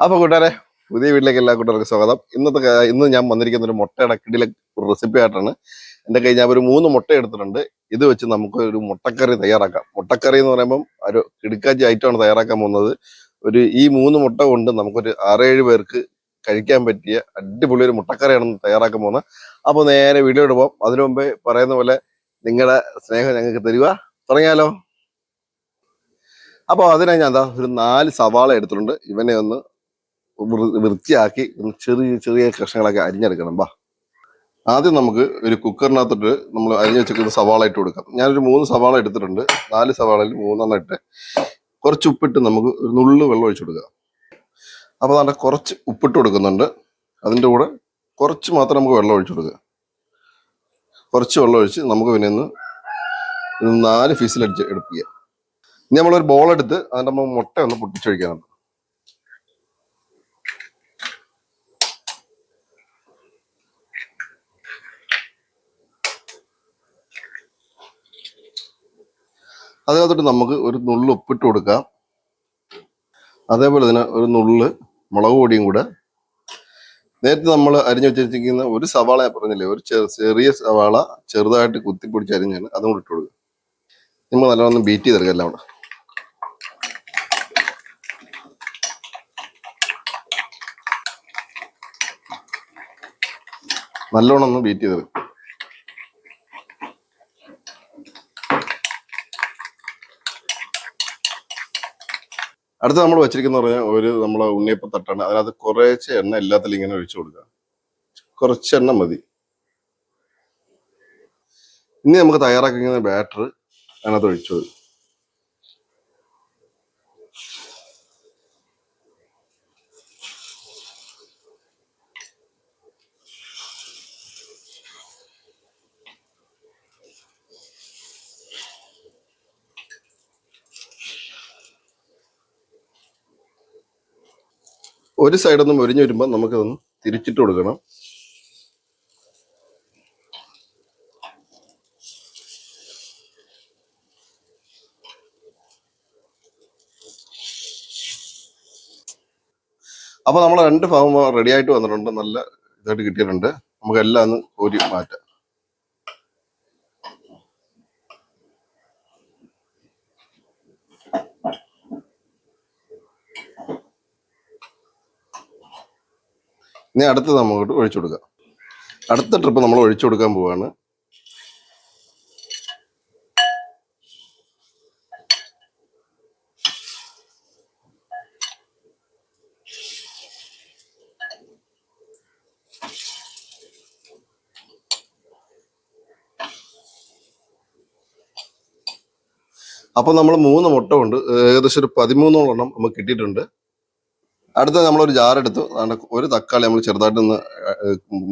അപ്പൊ കൂട്ടുകാരെ പുതിയ വീട്ടിലേക്ക് എല്ലാ കൂട്ടുകാർക്കും സ്വാഗതം. ഇന്നത്തെ ഇന്ന് ഞാൻ വന്നിരിക്കുന്ന ഒരു മുട്ടയുടെ കിടിലെ റെസിപ്പി ആയിട്ടാണ്. എന്റെ കയ്യിൽ ഞാൻ ഒരു മൂന്ന് മുട്ട എടുത്തിട്ടുണ്ട്. ഇത് വെച്ച് നമുക്ക് ഒരു മുട്ടക്കറി തയ്യാറാക്കാം. മുട്ടക്കറി എന്ന് പറയുമ്പം ഒരു കിടുക്കാച്ചി ഐറ്റമാണ് തയ്യാറാക്കാൻ പോകുന്നത്. ഒരു ഈ മൂന്ന് മുട്ട കൊണ്ട് നമുക്കൊരു ആറേഴ് പേർക്ക് കഴിക്കാൻ പറ്റിയ അടിപൊളി ഒരു മുട്ടക്കറിയാണ് തയ്യാറാക്കാൻ പോകുന്നത്. അപ്പോൾ നേരെ വീഡിയോ ഇടുമ്പോൾ അതിനു മുമ്പേ പറയുന്ന പോലെ നിങ്ങളുടെ സ്നേഹം ഞങ്ങൾക്ക് തരിക തുടങ്ങിയാലോ? അപ്പോൾ അതിനായി ഞാൻ എന്താ ഒരു നാല് സവാള എടുത്തിട്ടുണ്ട്. ഇവനെ ഒന്ന് വൃത്തിയാക്കി ചെറിയ ചെറിയ കഷ്ണങ്ങളൊക്കെ അരിഞ്ഞെടുക്കണം. ബാ ആദ്യം നമുക്ക് ഒരു കുക്കറിനകത്തോട്ട് നമ്മൾ അരിഞ്ഞ് വെച്ചിരിക്കുന്ന സവാള ഇട്ട് കൊടുക്കാം. ഞാനൊരു മൂന്ന് സവാള എടുത്തിട്ടുണ്ട്. നാല് സവാളയിൽ മൂന്നെണ്ണം ഇട്ട് കുറച്ച് ഉപ്പിട്ട് നമുക്ക് ഒരു നുള്ളു വെള്ളം ഒഴിച്ചു കൊടുക്കുക അപ്പോൾ നല്ല കുറച്ച് ഉപ്പിട്ട് കൊടുക്കുന്നുണ്ട്. അതിന്റെ കൂടെ കുറച്ച് മാത്രം നമുക്ക് വെള്ളം ഒഴിച്ചു കൊടുക്കുക കുറച്ച് വെള്ളം ഒഴിച്ച് നമുക്ക് പിന്നെ ഒന്ന് നാല് ഫീസിലടിച്ച് എടുപ്പിക്കുക ഇനി നമ്മളൊരു ബോൾ എടുത്ത് അതിന്റെ നമ്മൾ മുട്ട ഒന്ന് പൊട്ടിച്ചൊഴിക്കാനുണ്ട് അതിനകത്തോട്ട് നമുക്ക് ഒരു നുള്ള് ഉപ്പിട്ട് കൊടുക്കാം. അതേപോലെ തന്നെ ഒരു നുള്ള് മുളക് പൊടിയും കൂടെ. നേരത്തെ നമ്മൾ അരിഞ്ഞു വെച്ചിരിക്കുന്ന ഒരു സവാള ഞാൻ പറഞ്ഞില്ലേ ഒരു ചെറിയ സവാള ചെറുതായിട്ട് കുത്തിപ്പൊടിച്ച് അരിഞ്ഞാണ് അതും കൂടെ ഇട്ട് കൊടുക്കുക. നമ്മൾ നല്ലവണ്ണം ബീറ്റ് ചെയ്തെടുക്കാം എല്ലാം കൂടെ. നല്ലോണം ഒന്ന് ബീറ്റ് ചെയ്തെടുക്കും. അടുത്ത നമ്മൾ വെച്ചിരിക്കുന്ന പറഞ്ഞാൽ ഒരു നമ്മളെ ഉണ്ണിയപ്പ തട്ടാണ്. അതിനകത്ത് കുറേശ്ശെ എണ്ണ എല്ലാത്തിലും ഇങ്ങനെ ഒഴിച്ചു കൊടുക്കുക. കുറച്ച് എണ്ണ മതി. ഇനി നമുക്ക് തയ്യാറാക്കി ബാറ്റർ അതിനകത്ത് ഒഴിച്ചു കൊടുക്കും. ഒരു സൈഡൊന്നും ഒരിഞ്ഞു വരുമ്പോൾ നമുക്കിതൊന്ന് തിരിച്ചിട്ട് കൊടുക്കണം. അപ്പോൾ നമ്മൾ രണ്ട് ഭാഗം റെഡി ആയിട്ട് വന്നിട്ടുണ്ട്. നല്ല ഇതായിട്ട് കിട്ടിയിട്ടുണ്ട്. നമുക്ക് എല്ലാം ഒന്ന് കോരി മാറ്റാം. ഇനി അടുത്തത് നമുക്ക് ഒഴിച്ചു കൊടുക്കാം. അടുത്ത ട്രിപ്പ് നമ്മൾ ഒഴിച്ചു കൊടുക്കാൻ പോവാണ്. അപ്പൊ നമ്മൾ മൂന്ന് മുട്ട കൊണ്ട് ഏകദേശം ഒരു പതിമൂന്നോളം എണ്ണം നമുക്ക് കിട്ടിയിട്ടുണ്ട്. അടുത്ത നമ്മളൊരു ജാർ എടുത്തു. ഒരു തക്കാളി നമ്മൾ ചെറുതായിട്ട് ഒന്ന്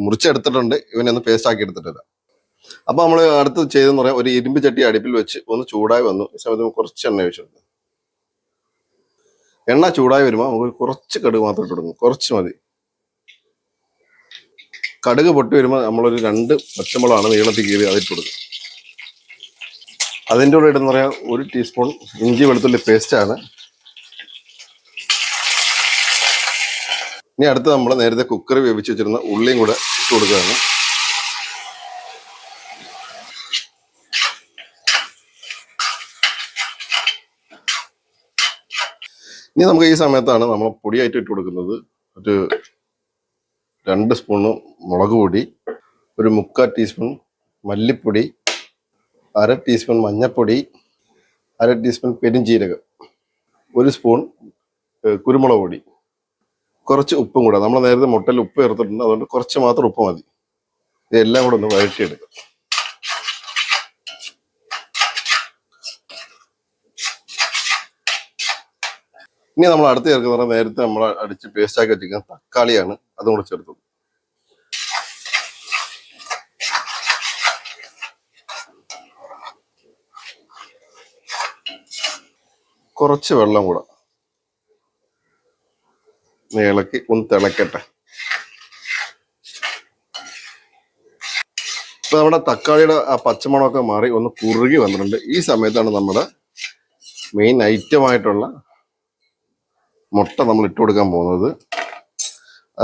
മുറിച്ചെടുത്തിട്ടുണ്ട്. ഇവനെ ഒന്ന് പേസ്റ്റ് ആക്കി എടുത്തിട്ടില്ല അപ്പൊ നമ്മൾ അടുത്ത് ചെയ്തെന്ന് പറയാം ഒരു ഇരുമ്പ് ചട്ടി അടുപ്പിൽ വെച്ച് ഒന്ന് ചൂടായി വന്നു. ഈ സമയത്ത് കുറച്ച് എണ്ണ ഒഴിച്ചെടുക്കും എണ്ണ ചൂടായി വരുമ്പോൾ നമുക്ക് കുറച്ച് കടുക് മാത്രം കൊടുക്കും. കുറച്ച് മതി. കടുക് പൊട്ടി വരുമ്പോൾ നമ്മളൊരു രണ്ട് പച്ചമുളകാണ് നീളത്തിൽ കീറി അതിട്ട് കൊടുക്കുക. അതിന്റെ കൂടെ ഇടുന്ന പറയാം ഒരു ടീസ്പൂൺ ഇഞ്ചി വെളുത്തുള്ളി പേസ്റ്റ് ഇനി അടുത്ത് നമ്മൾ നേരത്തെ കുക്കർ വേവിച്ച് വെച്ചിരുന്ന ഉള്ളിയും കൂടെ ഇട്ട് കൊടുക്കുകയാണ്. ഇനി നമുക്ക് ഈ സമയത്താണ് നമ്മൾ പൊടിയായിട്ട് ഇട്ട് കൊടുക്കുന്നത്. ഒരു രണ്ട് സ്പൂണ് മുളക് പൊടി ഒരു മുക്കാൽ ടീസ്പൂൺ മല്ലിപ്പൊടി അര ടീസ്പൂൺ മഞ്ഞൾപ്പൊടി അര ടീസ്പൂൺ പെരുംജീരകം ഒരു സ്പൂൺ കുരുമുളക് പൊടി. കുറച്ച് ഉപ്പും കൂടെ. നമ്മൾ നേരത്തെ മുട്ടയിൽ ഉപ്പ് ചേർത്തിട്ടുണ്ട്. അതുകൊണ്ട് കുറച്ച് മാത്രം ഉപ്പ് മതി. ഇതെല്ലാം കൂടെ ഒന്ന് വഴറ്റിയെടുക്കാം. ഇനി നമ്മൾ അടുത്ത് ചേർക്കുന്ന നേരത്തെ നമ്മൾ അടിച്ച് പേസ്റ്റാക്കി വെച്ചിരിക്കുന്ന തക്കാളിയാണ് അതും കൂടെ ചേർത്തത്. കുറച്ച് വെള്ളം കൂടെ. ഇളക്കി ഒന്ന് തിളക്കട്ടെ. ഇപ്പൊ നമ്മുടെ തക്കാളിയുടെ ആ പച്ചമണമൊക്കെ മാറി ഒന്ന് കുറുകി വന്നിട്ടുണ്ട്. ഈ സമയത്താണ് നമ്മുടെ മെയിൻ ഐറ്റം ആയിട്ടുള്ള മുട്ട നമ്മൾ ഇട്ട് കൊടുക്കാൻ പോകുന്നത്.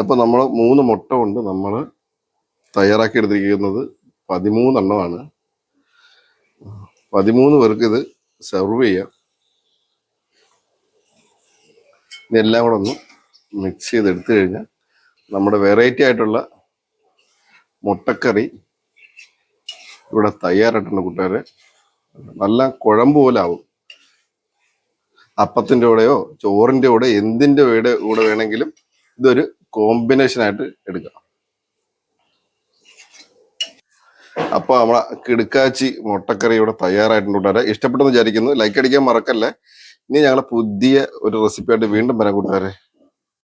അപ്പോൾ നമ്മൾ മൂന്ന് മുട്ട കൊണ്ട് നമ്മൾ തയ്യാറാക്കി എടുത്തിരിക്കുന്നത് പതിമൂന്നെണ്ണമാണ്. പതിമൂന്ന് പേർക്ക് ഇത് സെർവ് ചെയ്യാം. ഇതെല്ലാം കൂടെ ഒന്ന് മിക്സ് ചെയ്ത് എടുത്തു കഴിഞ്ഞാൽ നമ്മുടെ വെറൈറ്റി ആയിട്ടുള്ള മുട്ടക്കറി ഇവിടെ തയ്യാറായിട്ടുണ്ട് കൂട്ടുകാരെ. നല്ല കുഴമ്പ് പോലെ ആവും. അപ്പത്തിന്റെ കൂടെയോ ചോറിന്റെ കൂടെ എന്തിന്റെ കൂടെ കൂടെ വേണമെങ്കിലും ഇതൊരു കോമ്പിനേഷനായിട്ട് എടുക്കാം അപ്പോൾ നമ്മളെ കിടുക്കാച്ചി മുട്ടക്കറി ഇവിടെ തയ്യാറായിട്ടുണ്ട് കൂട്ടുകാരെ. ഇഷ്ടപ്പെട്ടെന്ന് വിചാരിക്കുന്നു. ലൈക്ക് അടിക്കാൻ മറക്കല്ലേ. ഇനി ഞങ്ങളെ പുതിയ ഒരു റെസിപ്പിയായിട്ട് വീണ്ടും വരാം കൂട്ടുകാരെ.